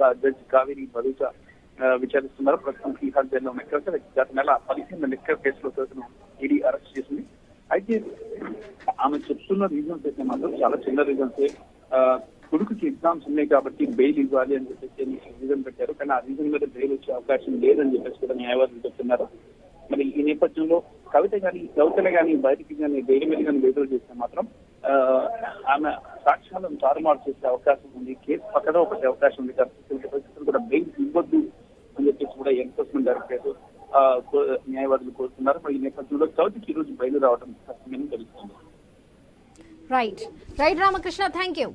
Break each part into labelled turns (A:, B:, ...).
A: కా- జడ్జి కావేరి బలూచా విచారిస్తున్నారు. ప్రస్తుతం తీహార్ జైల్లో ఉన్న గత నెల పదిహేను లిక్కర్ కేసులో తోటను ఈడీ అరెస్ట్ చేసింది. అయితే ఆమె చెప్తున్న రీజన్స్ అయితే మాత్రం చాలా చిన్న రీజన్స్ కొడుకుకి ఎగ్జామ్స్ ఉన్నాయి కాబట్టి బెయిల్ ఇవ్వాలి అని చెప్పేసి రీజన్ పెట్టారు. కానీ ఆ రీజన్ మీద బెయిల్ వచ్చే అవకాశం లేదని చెప్పేసి కూడా న్యాయవాదులు చెప్తున్నారు. మరి ఈ నేపథ్యంలో కవిత కానీ కవితలు కానీ బయటికి కానీ బెయిల్ మీద కానీ విడుదల చేస్తే మాత్రం ఆమె సాక్ష్యాలను తారుమారు చేసే అవకాశం ఉంది. కేసు పక్కన ఒకటి అవకాశం ఉంది. కాబట్టి పరిస్థితులు కూడా బెయిల్ ఇవ్వద్దు అని చెప్పేసి కూడా ఎన్ఫోర్స్మెంట్ డైరెక్టరేట్ న్యాయవాదులు కోరుతున్నారు. మరి ఈ నేపథ్యంలో చవితికి ఈ రోజు బయలు రావడం కష్టమని తెలుస్తుంది.
B: Right right Ramakrishna thank you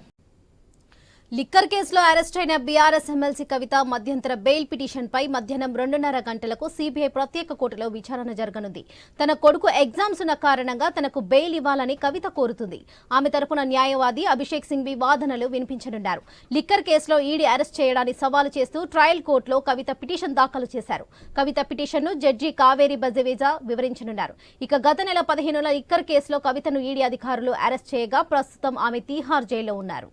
B: liquor కేసులో అరెస్ట్ అయిన బీఆర్ఎస్ ఎమ్మెల్సీ కవిత మధ్యంతర బెయిల్ పిటిషన్ పై మధ్యాహ్నం రెండున్నర గంటలకు సీబీఐ ప్రత్యేక కోర్టులో విచారణ జరగనుంది. తన కొడుకు ఎగ్జామ్స్ ఉన్న కారణంగా తనకు బెయిల్ ఇవ్వాలని కవిత కోరుతుంది. ఆమె తరపున న్యాయవాది అభిషేక్ సింగ్ వాదనలు వినిపించనున్నారు. లిక్కర్ కేసులో ఈడీ అరెస్ట్ చేయడాన్ని సవాలు చేస్తూ ట్రయల్ కోర్టులో కవిత పిటిషన్ దాఖలు చేశారు. కవిత పిటిషన్ను జడ్జి కావేరి బజవేజా వివరించనున్నారు. ఇక గత నెల పదిహేనులో లిక్కర్ కేసులో కవితను ఈడీ అధికారులు అరెస్ట్ చేయగా ప్రస్తుతం ఆమె తీహార్ జైల్లో ఉన్నారు.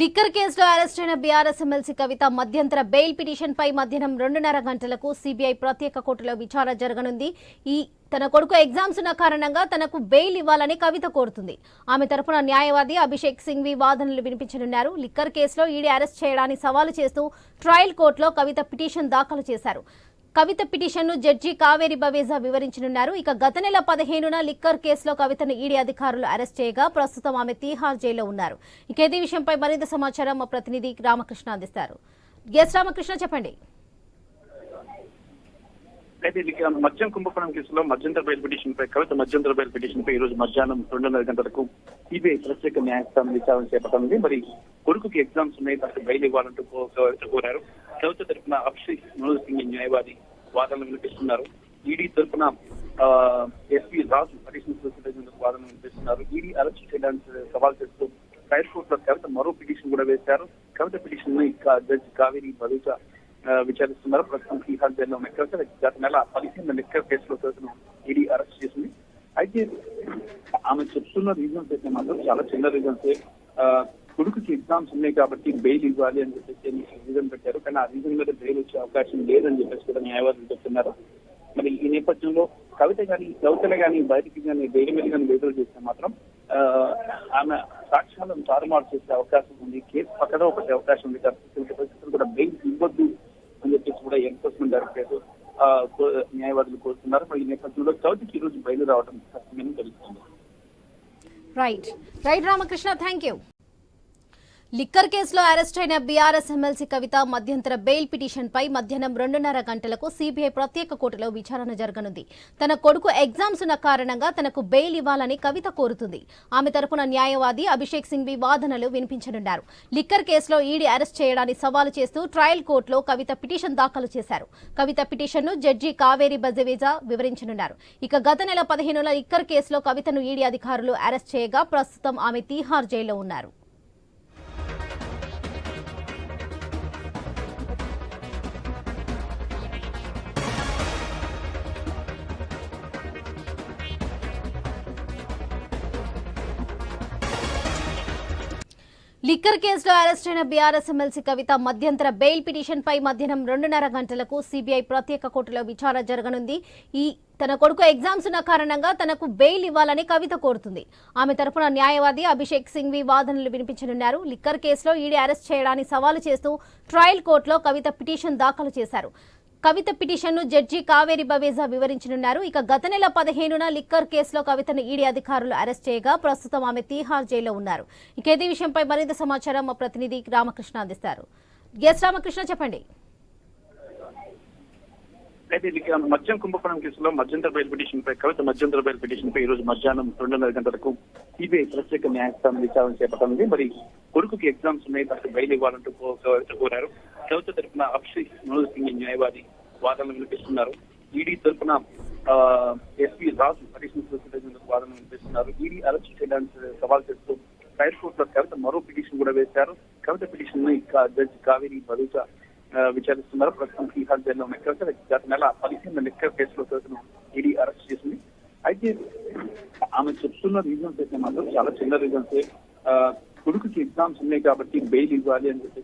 B: లిక్కర్ కేసులో అరెస్ట్ అయిన బీఆర్ఎస్ ఎమ్మెల్సీ కవిత మధ్యంతర బెయిల్ పిటిషన్ పై మధ్యాహ్నం రెండున్నర గంటలకు సిబిఐ ప్రత్యేక కోర్టులో విచారణ జరగనుంది. ఈ తన కొడుకు ఎగ్జామ్స్ ఉన్న కారణంగా తనకు బెయిల్ ఇవ్వాలని కవిత కోరుతుంది. ఆమె తరపున న్యాయవాది అభిషేక్ సింఘ్వి వాదనలు వినిపించనున్నారు. లిక్కర్ కేసులో ఈడీ అరెస్ట్ చేయడాన్ని సవాలు చేస్తూ ట్రయల్ కోర్టులో కవిత పిటిషన్ దాఖలు చేశారు. కవిత పిటిషన్ను జడ్జి కావేరి బవేజా వివరించనున్నారు. ఇక గత నెల పదిహేనున లిక్కర్ కేసులో కవితను ఈడీ అధికారులు అరెస్ట్ చేయగా ప్రస్తుతం ఆమె తీహార్ జైల్లో ఉన్నారు. ఇక విషయంపై మరింత సమాచారం మా ప్రతినిధి రామకృష్ణ అందిస్తారు. ఎస్ రామకృష్ణ చెప్పండి.
A: అయితే మద్యం కుంభకోణం కేసులో మధ్యంతర బయలు పిటిషన్ పై కవిత మధ్యంతర బయలు పిటిషన్ పై ఈ రోజు మధ్యాహ్నం రెండున్నర గంటలకు సిబిఐ ప్రత్యేక న్యాయస్థానం విచారణ చేపట్టనుంది. మరి కొడుకుకి ఎగ్జామ్స్ ఉన్నాయి దానికి బయలు ఇవ్వాలంటూ కోరారు. కవిత తరఫున అభిషేక్ మనోజ్ సింగ్ న్యాయవాది వాదనలు వినిపిస్తున్నారు. ఈడీ తరఫున ఎస్పీ రాజు అడిషనల్ సోలిసిటర్ వాదనలు వినిపిస్తున్నారు. ఈడీ అరెస్ట్ చేయడానికి సవాల్ చేస్తూ ట్రయల్ కోర్టులో కవిత మరో పిటిషన్ కూడా వేశారు. కవిత పిటిషన్ని జడ్జి కావేరి బలూచా విచారిస్తున్నారు. ప్రస్తుతం తీహార్ జైల్లో ఉన్న కవిత గత నెల పదిహేను లెక్కర్ కేసులో కవితను ఈడీ అరెస్ట్ చేసింది. అయితే ఆమె చెప్తున్న రీజన్స్ అయితే మాత్రం చాలా చిన్న రీజన్స్ కొడుకుకి ఎగ్జామ్స్ ఉన్నాయి కాబట్టి బెయిల్ ఇవ్వాలి అని చెప్పేసి రీజన్ పెట్టారు. కానీ ఆ రీజన్ మీద బెయిల్ వచ్చే అవకాశం లేదని చెప్పేసి కూడా న్యాయవాదులు చెప్తున్నారు. మరి ఈ నేపథ్యంలో కవిత కానీ కవితలు కానీ బయటికి కానీ బెయిల్ మీద కానీ విడుదల చేస్తే మాత్రం ఆమె సాక్ష్యాలను తారుమారు చేసే అవకాశం ఉంది. కేసు పక్కన ఒకటి అవకాశం ఉంది. కాబట్టి పరిస్థితులు కూడా బెయిల్ ఇవ్వద్దు అని చెప్పేసి కూడా ఎన్ఫోర్స్మెంట్ డైరెక్టరేట్ న్యాయవాదులు కోరుతున్నారు. మరి ఈ నేపథ్యంలో కవితకి ఈ రోజు బయలు రావడం కష్టమని తెలుస్తుంది.
B: Right right Ramakrishna thank you liquor కేసులో అరెస్ట్ అయిన బీఆర్ఎస్ ఎమ్మెల్సీ కవిత మధ్యంతర బెయిల్ పిటిషన్ పై మధ్యాహ్నం రెండున్నర గంటలకు సీబీఐ ప్రత్యేక కోర్టులో విచారణ జరగనుంది. తన కొడుకు ఎగ్జామ్స్ ఉన్న కారణంగా తనకు బెయిల్ ఇవ్వాలని కవిత కోరుతుంది. ఆమె తరపున న్యాయవాది అభిషేక్ సింఘ్వి వాదనలు వినిపించనున్నారు లిక్కర్ కేసులో ఈడీ అరెస్ట్ చేయడాన్ని సవాలు చేస్తూ ట్రయల్ కోర్టులో కవిత పిటిషన్ దాఖలు చేశారు. కవిత పిటిషన్ను జడ్జి కావేరి బజవేజా వివరించనున్నారు ఇక గత నెల పదిహేనులో లిక్కర్ కేసులో కవితను ఈడీ అధికారులు అరెస్ట్ చేయగా ప్రస్తుతం ఆమె తీహార్ జైల్లో ఉన్నారు. లిక్కర్ కేసులో అరెస్ట్ అయిన బీఆర్ఎస్ ఎమ్మెల్సీ కవిత మధ్యంతర బెయిల్ పిటిషన్ పై మధ్యాహ్నం రెండున్నర గంటలకు సీబీఐ ప్రత్యేక కోర్టులో విచారణ జరగనుంది. ఈ తన కొడుకు ఎగ్జామ్స్ ఉన్న కారణంగా తనకు బెయిల్ ఇవ్వాలని కవిత కోరుతుంది. ఆమె తరపున న్యాయవాది అభిషేక్ సింఘ్వి వాదనలు వినిపించనున్నారు. లిక్కర్ కేసులో ఈడీ అరెస్ట్ చేయడాన్ని సవాలు చేస్తూ ట్రయల్ కోర్టులో కవిత పిటిషన్ దాఖలు చేశారు. కవిత పిటిషన్ను జడ్జి కావేరి బవేజా వివరించనున్నారు. ఇక గత నెల పదిహేనున లిక్కర్ కేసులో కవితను ఈడీ అధికారులు అరెస్ట్ చేయగా ప్రస్తుతం ఆమె తీహార్ జైల్లో ఉన్నారు. ఇక విషయంపై మరింత సమాచారం మా ప్రతినిధి రామకృష్ణ అందిస్తారు. ఎస్ రామకృష్ణ చెప్పండి.
A: అయితే ఇది మద్యం కుంభకోణం కేసులో మధ్యంతర బయలు పిటిషన్ పై కవిత మధ్యంతర బయలు పిటిషన్ పై ఈ రోజు మధ్యాహ్నం రెండున్నర గంటలకు సిబిఐ ప్రత్యేక న్యాయస్థానం విచారణ చేపట్టనుంది మరి కొడుకుకి ఎగ్జామ్స్ ఉన్నాయి తనకు బయలు ఇవ్వాలంటూ కోరారు. కవిత తరఫున అక్షయ్ మనోజ్ సింగ్ న్యాయవాది వాదనలు వినిపిస్తున్నారు. ఈడీ తరఫున ఎస్పీ రాజు అడిషనల్ సోలిసిటర్ వాదనలు వినిపిస్తున్నారు. ఈడీ అరెస్ట్ చేయడానికి సవాల్ చేస్తూ ట్రయల్ కోర్టులో కవిత మరో పిటిషన్ కూడా వేశారు. కవిత పిటిషన్ని జడ్జి కావేరి బలుచ విచారిస్తున్నారు. ప్రస్తుతం తీహార్ జైల్లో ఉన్న కవిత. గత నెల పదిహేను లెక్క కేసులో కవితను ఈడీ అరెస్ట్ చేసింది. అయితే ఆమె చెప్తున్న రీజన్స్ అయితే మాత్రం చాలా చిన్న రీజన్స్ కొడుకుకి ఎగ్జామ్స్ ఉన్నాయి కాబట్టి బెయిల్ ఇవ్వాలి అని చెప్పి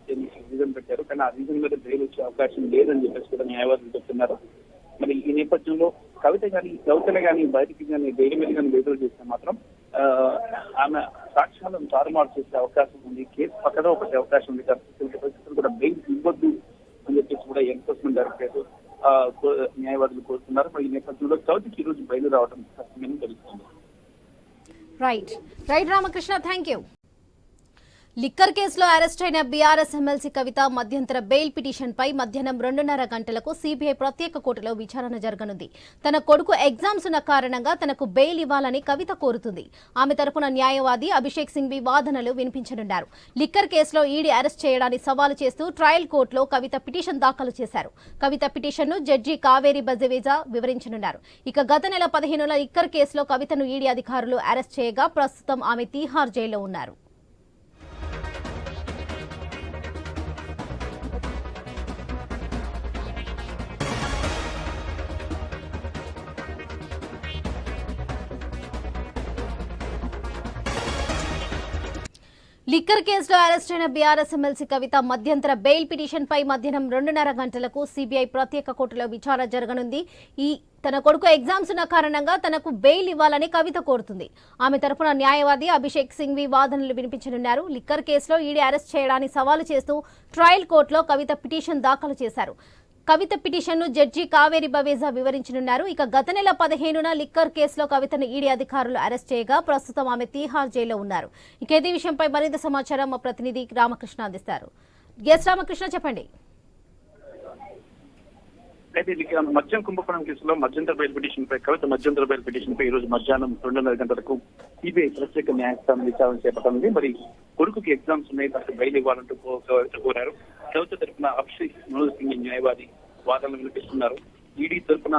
A: రీజన్ పెట్టారు. కానీ ఆ రీజన్ మీద బెయిల్ వచ్చే అవకాశం లేదని చెప్పేసి కూడా న్యాయవాదులు చెప్తున్నారు. మరి ఈ నేపథ్యంలో కవిత కానీ కవితలు కానీ బయటికి కానీ బెయిల్ మీద కానీ విడుదల చేస్తే మాత్రం ఆమె సాక్ష్యాలను తారుమారు చేసే అవకాశం ఉంది. కేసు పక్కన ఒకటి అవకాశం ఉంది. కాబట్టి పరిస్థితులు కూడా బెయిల్ ఇవ్వద్దు అని చెప్పేసి కూడా ఎన్ఫోర్స్మెంట్ డైరెక్టరేట్ న్యాయవాదులు కోరుతున్నారు. మరి ఈ నేపథ్యంలో కవితకి ఈ రోజు బయలు రావడం కష్టమని తెలుస్తుంది.
B: Right right Ramakrishna thank you liquor కేసులో అరెస్ట్ అయిన బీఆర్ఎస్ ఎమ్మెల్సీ కవిత మధ్యంతర బెయిల్ పిటిషన్పై మధ్యాహ్నం రెండున్నర గంటలకు సీబీఐ ప్రత్యేక కోర్టులో విచారణ జరగనుంది. తన కొడుకు ఎగ్జామ్స్ ఉన్న కారణంగా తనకు బెయిల్ ఇవ్వాలని కవిత కోరుతుంది. ఆమె తరపున న్యాయవాది అభిషేక్ సింఘ్వి వాదనలు వినిపించనున్నారు. లిక్కర్ కేసులో ఈడీ అరెస్ట్ చేయడాన్ని సవాలు చేస్తూ ట్రయల్ కోర్టులో కవిత పిటిషన్ దాఖలు చేశారు. కవిత పిటిషన్ను జడ్జి కావేరి బజవేజా వివరించనున్నారు. ఇక గత నెల పదిహేనుల లిక్కర్ కేసులో కవితను ఈడీ అధికారులు అరెస్ట్ చేయగా ప్రస్తుతం ఆమె తీహార్ జైల్లో ఉన్నారు. లిక్కర్ కేసులో అరెస్ట్ అయిన బీఆర్ఎస్ ఎమ్మెల్సీ కవిత మధ్యంతర బెయిల్ పిటిషన్ పై మధ్యాహ్నం రెండున్నర గంటలకు సీబీఐ ప్రత్యేక కోర్టులో విచారణ జరగనుంది. ఈ తన కొడుకు ఎగ్జామ్స్ ఉన్న కారణంగా తనకు బెయిల్ ఇవ్వాలని కవిత కోరుతుంది. ఆమె తరపున న్యాయవాది అభిషేక్ సింఘ్వి వాదనలు వినిపించనున్నారు. లిక్కర్ కేసులో ఈడీ అరెస్ట్ చేయడాన్ని సవాలు చేస్తూ ట్రయల్ కోర్టులో కవిత పిటిషన్ దాఖలు చేశారు. కవిత పిటిషన్ను జడ్జి కావేరి బవేజా వివరించనున్నారు. ఇక గత నెల పదిహేనున లిక్కర్ కేసులో కవితను ఈడీ అధికారులు అరెస్ట్ చేయగా ప్రస్తుతం ఆమె తీహార్ జైల్లో ఉన్నారు. ఇక ఇదే విషయంపై మరింత సమాచారం మా ప్రతినిధి రామకృష్ణ అందిస్తారు. ఎస్ రామకృష్ణ చెప్పండి.
A: అయితే దీనికి మద్యం కుంభకోణం కేసులో మధ్యంతర బయలు పిటిషన్ పై కవిత మధ్యంతర బయలు పిటిషన్ పై ఈ రోజు మధ్యాహ్నం రెండున్నర గంటలకు సిబిఐ ప్రత్యేక న్యాయస్థానం విచారణ చేపట్టనుంది మరి కొడుకుకి ఎగ్జామ్స్ ఉన్నాయి దానికి బయలు ఇవ్వాలంటూ కోరారు. కవిత తరఫున అభిషేక్ మనోజ్ సింగ్ న్యాయవాది వాదనలు వినిపిస్తున్నారు. ఈడీ తరఫున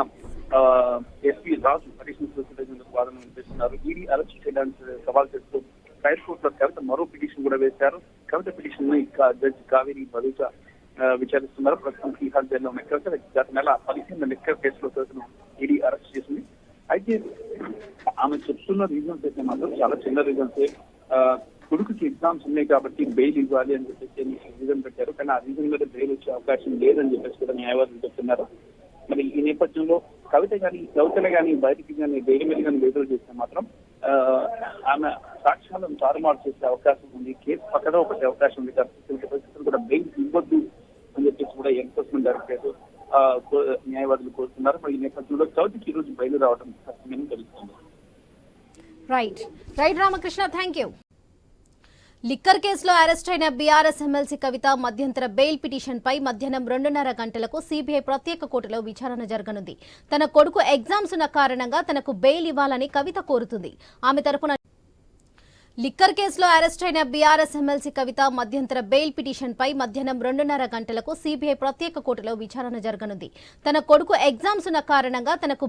A: ఎస్పీ రాజు అడిషనల్ వాదనలు వినిపిస్తున్నారు. ఈడీ అరెస్ట్ చేయడానికి సవాల్ చేస్తూ ట్రయల్ కోర్టులో కవిత మరో పిటిషన్ కూడా వేశారు. కవిత పిటిషన్ని జడ్జి కావేరి బలుచ విచారిస్తున్నారు. ప్రస్తుతం తీహార్ జైల్లో ఉన్న గత నెల పదిహేను లిక్కర్ కేసులో కవితను ఈడీ అరెస్ట్ చేసింది. అయితే ఆమె చెప్తున్న రీజన్స్ అయితే మాత్రం చాలా చిన్న రీజన్స్ కొడుకుకి ఎగ్జామ్స్ ఉన్నాయి కాబట్టి బెయిల్ ఇవ్వాలి అని చెప్పేసి రీజన్ పెట్టారు. కానీ ఆ రీజన్ మీద బెయిల్ వచ్చే అవకాశం లేదని చెప్పేసి కూడా న్యాయవాదులు చెప్తున్నారు. మరి ఈ నేపథ్యంలో కవిత కానీ కవితలు కానీ బయటికి కానీ బెయిల్ మీద కానీ విడుదల చేస్తే మాత్రం ఆ, ఆమె సాక్ష్యాలను తారుమారు చేసే అవకాశం ఉంది. కేసు పక్కన ఒకటి అవకాశం ఉంది. కాబట్టి పరిస్థితులు కూడా బెయిల్ ఇవ్వద్దు ఎన్ఫోర్స్మెంట్ డైరెక్టరేట్ న్యాయవాదులు కోరుతున్నారు. మరి ఈ నేపథ్యంలో చవితికి ఈ రోజు బయలుదేరవడం కష్టమని తెలుస్తుంది.
B: Right right Ramakrishna thank you liquor కేసులో అరెస్ట్ అయిన బీఆర్ఎస్ ఎమ్మెల్సీ కవిత మధ్యంతర బెయిల్ పిటిషన్ పై మధ్యాహ్నం రెండున్నర గంటలకు సీబీఐ ప్రత్యేక కోర్టులో విచారణ జరగనుంది. తన కొడుకు ఎగ్జామ్స్ ఉన్న కారణంగా తనకు బెయిల్ ఇవ్వాలని కవిత కోరుతుంది. ఆమె తరపున లిక్కర్ కేసులో అరెస్ట్ అయిన బీఆర్ఎస్ ఎమ్మెల్సీ కవిత మధ్యంతర బెయిల్ పిటిషన్ పై మధ్యాహ్నం రెండున్నర గంటలకు సీబీఐ ప్రత్యేక కోర్టులో విచారణ జరగనుంది. తన కొడుకు ఎగ్జామ్స్ ఉన్న కారణంగా తనకు